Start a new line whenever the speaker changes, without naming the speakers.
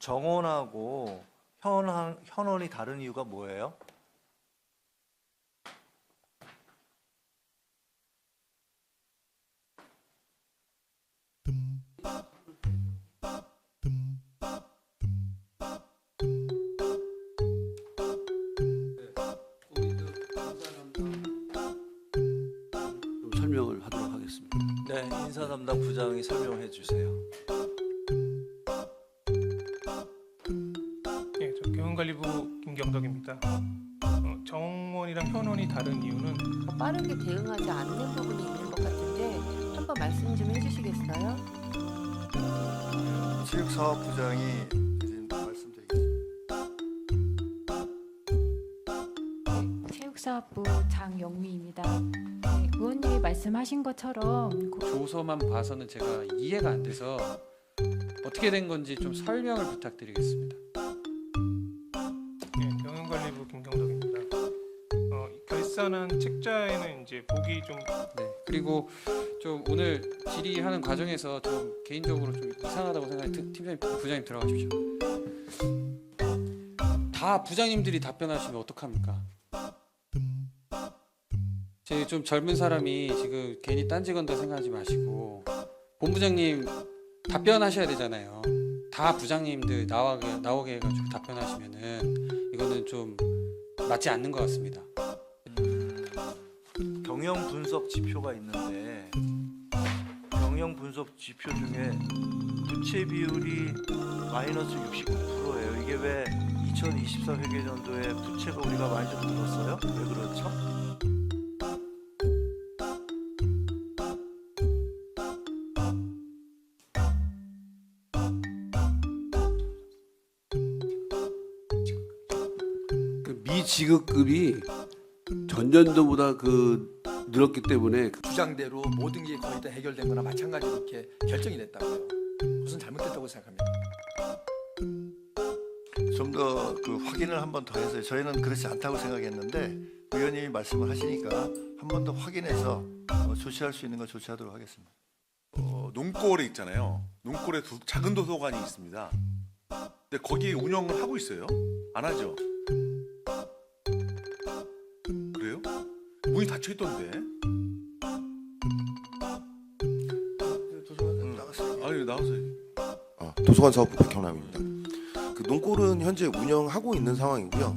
정원하고 현황, 현원이 다른 이유가 뭐예요?
좀 설명을 하도록 하겠습니다.
네, 인사 담당 부장이 설명해 주세요.
저 경영관리부 김경덕입니다. 어, 정원이랑 현원이 다른 이유는
빠르게 대응하지 않는 부분이 있는 것 같은데 한번 말씀 좀 해주시겠어요?
체육사업부장이 말씀드리겠습니다.
체육사업부 장영미입니다. 네, 의원님이 말씀하신 것처럼 고-
조서만 봐서는 제가 이해가 안 돼서 어떻게 된 건지 좀 설명을 부탁드리겠습니다.
이 결산한 책자에는 이제 보기 좀
네. 그리고 좀 오늘 질의하는 과정에서 좀 개인적으로 좀 이상하다고 생각해 팀- 팀장님 부장님 들어가십시오. 다 부장님들이 답변하시면 어떡합니까? 제 좀 젊은 사람이 지금 괜히 딴지 건다 생각하지 마시고 본부장님 답변하셔야 되잖아요. 다 부장님들 나오게 나오게 해가지고 답변하시면은 이거는 좀 맞지 않는 것 같습니다.
경영 분석 지표가 있는데 경영 분석 지표 중에 부채 비율이 마이너스 69%예요. 이게 왜 2024 회계연도에 부채가 우리가 많이 좀 늘었어요? 왜 그렇죠?
그 미지급급이 전년도보다 그 늘었기 때문에 그
주장대로 모든 게 거의 다 해결된 거나 마찬가지로 이렇게 결정이 됐다고요. 무슨 잘못됐다고 생각합니다.
좀 더 그 확인을 한 번 더 해서 저희는 그렇지 않다고 생각했는데 의원님이 말씀을 하시니까 한 번 더 확인해서 어, 조치할 수 있는 거 조치하도록 하겠습니다.
어, 농골에 있잖아요. 농골에 도- 작은 도서관이 있습니다. 근데 거기 운영을 하고 있어요? 안 하죠? 문이 닫혀 있던데.
도서관 나갔어요.
아니 나와서
어, 도서관 사업부 백형남입니다. 그 농골은 현재 운영하고 있는 상황이고요.